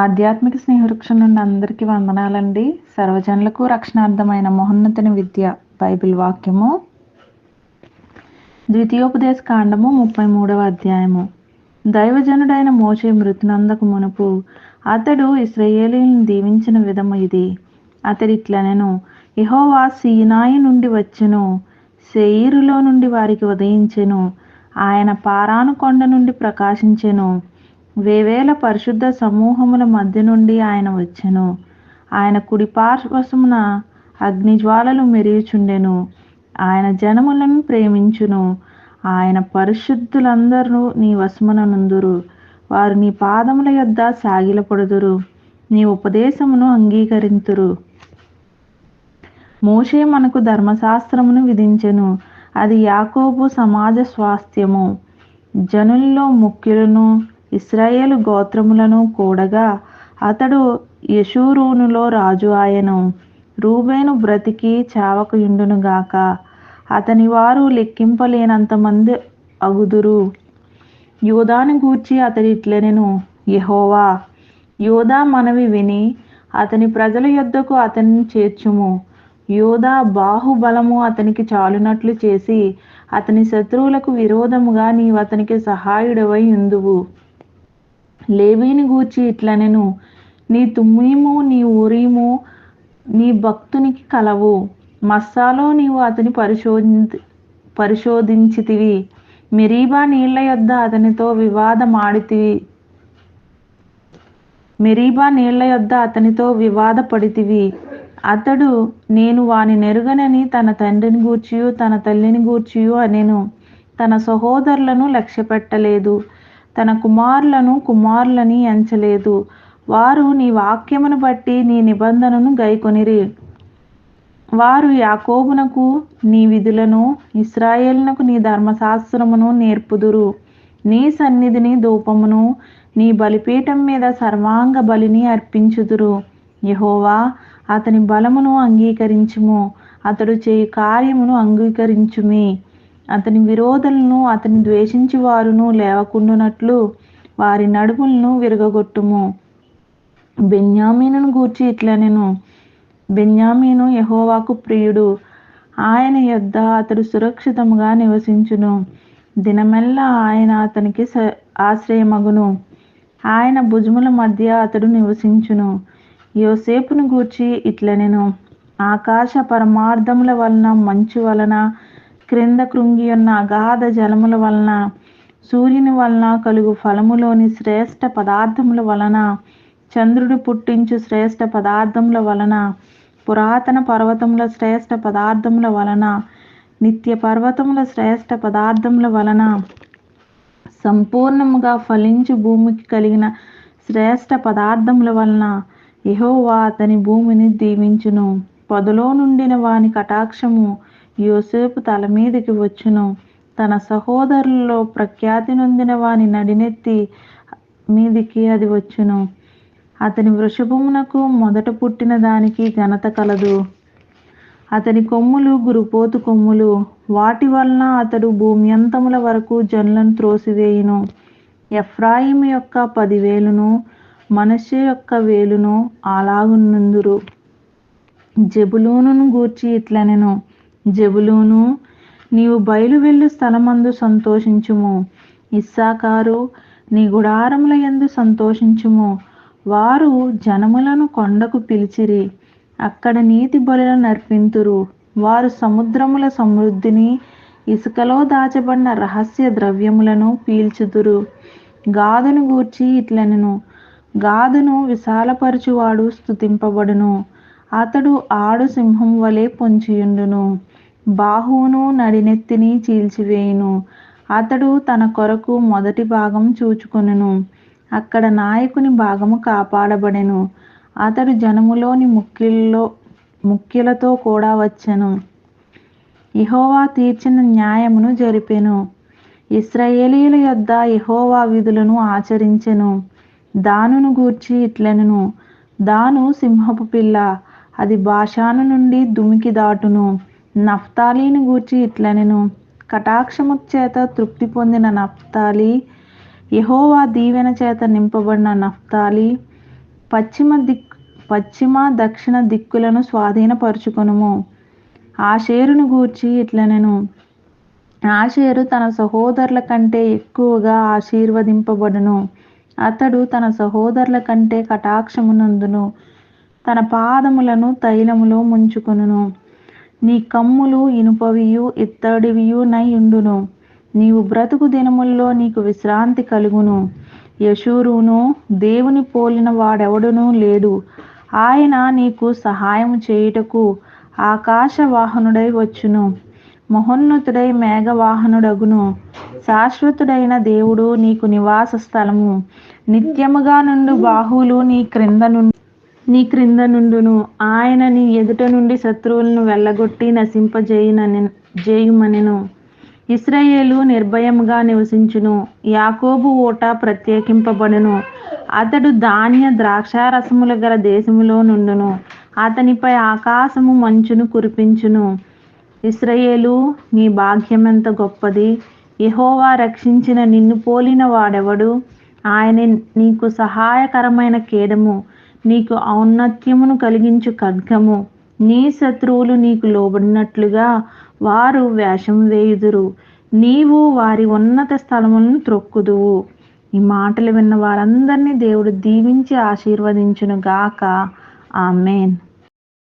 ఆధ్యాత్మిక స్నేహవృక్షం నుండి అందరికీ వందనాలండి. సర్వజనులకు రక్షణార్థమైన మహోన్నతని విద్య బైబిల్ వాక్యము. ద్వితీయోపదేశ కాండము ముప్పై మూడవ అధ్యాయము. దైవజనుడైన మోషే మృతునందకు మునుపు అతడు ఇస్రయేలీలను దీవించిన విధము ఇది. అతడిట్లనెను ఇహోవా సీనాయి నుండి వచ్చెను సెయిరులో నుండి వారికి ఉదయించెను ఆయన పారాను కొండ నుండి ప్రకాశించెను వేవేల పరిశుద్ధ సమూహముల మధ్య నుండి ఆయన వచ్చెను. ఆయన కుడి పార్శ్వసమున అగ్నిజ్వాలలు మెరుగుచుండెను ఆయన జనములను ప్రేమించును. ఆయన పరిశుద్ధులందరూ నీ వశమునందురు వారు నీ పాదముల యొద్ద సాగిలపడుదురు. నీ ఉపదేశమును అంగీకరింతురు. మోషే మనకు ధర్మశాస్త్రమును విధించెను. అది యాకోబు సమాజ స్వాస్థ్యము. జనుల్లో ముఖ్యులను ఇస్రాయేలు గోత్రములను కూడగా అతడు యశూరూనులో రాజు ఆయను. రూబేను బ్రతికి చావక గాక. అతని వారు లెక్కింపలేనంత మంది అగుదురు. యోధాను గూర్చి అతడిట్లనెను యహోవా! యోధా మనవి విని అతని ప్రజల యొద్దకు అతనిని చేర్చుము. యోధా బాహుబలము అతనికి చాలునట్లు చేసి అతని శత్రువులకు విరోధముగా నీవు అతనికి సహాయుడవై ఉందువు లేవీని గూర్చి ఇట్లనెను నీ తుమ్మీము నీ ఊరీము నీ భక్తునికి కలవు. మస్సాలో నీవు అతని పరిశోధి పరిశోధించితివి. మెరీబా నీళ్ళ యొద్ద అతనితో వివాదమాడితివి. మెరీబా నీళ్ళ యొద్ద అతనితో వివాదపడితివి. అతడు నేను వాని నెరుగనని తన తండ్రిని గూర్చియు తన తల్లిని గూర్చియు అనేను. తన సహోదరులను లక్ష్యపెట్టలేదు. తన కుమారులను కుమారులని ఎంచలేదు. వారు నీ వాక్యమును బట్టి నీ నిబంధనను గైకొనిరి. వారు యాకోబునకు నీ విధులను ఇస్రాయేల్నకు నీ ధర్మశాస్త్రమును నేర్పుదురు. నీ సన్నిధిని ధూపమును నీ బలిపీఠం మీద సర్వాంగ బలిని అర్పించుదురు. యహోవా అతని బలమును అంగీకరించుము. అతడు చేయు కార్యమును అంగీకరించుమి. అతని విరోధులను అతని ద్వేషించి వారును లేవకుండునట్లు వారి నడుములను విరగగొట్టుము. బెన్యామీనును గూర్చి ఇట్లనెను బెన్యామీను యహోవాకు ప్రియుడు. ఆయన యొద్ద అతడు సురక్షితముగా నివసించును. దినమెల్లా ఆయన అతనికి ఆశ్రయమగును. ఆయన భుజముల మధ్య అతడు నివసించును. యోసేపును గూర్చి ఇట్లనెను ఆకాశ పరమార్థముల వలన మంచు వలన క్రింద కృంగి ఉన్న అగాధ జలముల వలన సూర్యుని వలన కలుగు ఫలములోని శ్రేష్ఠ పదార్థముల వలన చంద్రుడు పుట్టించు శ్రేష్ఠ పదార్థముల వలన పురాతన పర్వతముల శ్రేష్ఠ పదార్థముల వలన నిత్య పర్వతముల శ్రేష్ఠ పదార్థముల వలన సంపూర్ణముగా ఫలించు భూమికి కలిగిన శ్రేష్ఠ పదార్థముల వలన యహోవా అతని భూమిని దీవించును. పొదలో నుండిన వాని కటాక్షము యోసేపు తల మీదకి వచ్చును. తన సహోదరులలో ప్రఖ్యాతి నొందిన వాని నడినెత్తి మీదికి అది వచ్చును. అతని వృషభమునకు మొదట పుట్టిన దానికి ఘనత కలదు. అతని కొమ్ములు గురుపోతు కొమ్ములు. వాటి వలన అతడు భూమి అంతముల వరకు జనులను త్రోసివేయును. ఎఫ్రాయిం యొక్క పదివేలును మనషే యొక్క వేలును అలాగున్నందురు జబులూనును గూర్చి ఇట్లనెను. జబులూను నీవు బయలువెళ్ళు స్థలమందు సంతోషించుము. ఇస్సాకారు నీ గుడారముల యందు సంతోషించుము. వారు జనములను కొండకు పిలిచిరి. అక్కడ నీతి బలులను నర్పింతురు. వారు సముద్రముల సమృద్ధిని ఇసుకలో దాచబడిన రహస్య ద్రవ్యములను పీల్చుదురు. గాదును గూర్చి ఇట్లనెను. గాదును విశాలపరచువాడు స్థుతింపబడును అతడు ఆడు సింహం వలె పొంచియుండును. బాహువును నడినెత్తిని చీల్చివేయును. అతడు తన కొరకు మొదటి భాగం చూచుకొనును. అక్కడ నాయకుని భాగము కాపాడబడెను. అతడు జనములోని ముఖ్యుల్లో ముఖ్యులతో కూడా వచ్చెను. ఇహోవా తీర్చిన న్యాయమును జరిపెను. ఇస్రాయేలీల యొద్ద ఇహోవా విధులను ఆచరించెను. దానును గూర్చి ఇట్లెను దాను సింహపు పిల్ల. అది భాషాను నుండి దుమికి దాటును. నఫ్తాలీని గూర్చి ఇట్లనెను. కటాక్షము చేత తృప్తి పొందిన నఫ్తాలి యహోవా దీవెన చేత నింపబడిన నఫ్తాలి పశ్చిమ దిక్ పశ్చిమ దక్షిణ దిక్కులను స్వాధీనపరుచుకొనుము. ఆషేరును గూర్చి ఇట్లనెను. ఆషేరు తన సహోదరుల కంటే ఎక్కువగా ఆశీర్వదింపబడును. అతడు తన సహోదరుల కంటే కటాక్షమునందును తన పాదములను తైలములో ముంచుకొనును. నీ కమ్ములు ఇనుపవియు ఇత్తడివియు నై ఉండును. నీవు బ్రతుకు దినముల్లో నీకు విశ్రాంతి కలుగును. యశూరును దేవుని పోలిన వాడెవడునూ లేడు ఆయన నీకు సహాయం చేయుటకు ఆకాశ వాహనుడై వచ్చును. మహోన్నతుడై మేఘవాహనుడగును. శాశ్వతుడైన దేవుడు నీకు నివాస స్థలము నిత్యముగా నుండు బాహువులు నీ క్రింద నుండి నీ క్రింద నుండును. ఆయన నీ ఎదుట నుండి శత్రువులను వెళ్ళగొట్టి నశింపజేయునని జేయుమనెను. ఇస్రాయేలు నిర్భయంగా నివసించును. యాకోబు ఓట ప్రత్యేకింపబడును. అతడు ధాన్య ద్రాక్షారసములు గల దేశములో నుండును. అతనిపై ఆకాశము మంచును కురిపించును. ఇస్రయేలు నీ భాగ్యమెంత గొప్పది. యహోవా రక్షించిన నిన్ను పోలిన వాడెవడు? ఆయన నీకు సహాయకరమైన కేడము. నీకు ఔన్నత్యమును కలిగించు ఖడ్గము. నీ శత్రువులు నీకు లోబడినట్లుగా వారు వేషం వేయుదురు. నీవు వారి ఉన్నత స్థలములను త్రొక్కుదువు. ఈ మాటలు విన్న వారందరినీ దేవుడు దీవించి ఆశీర్వదించును గాక ఆమెన్.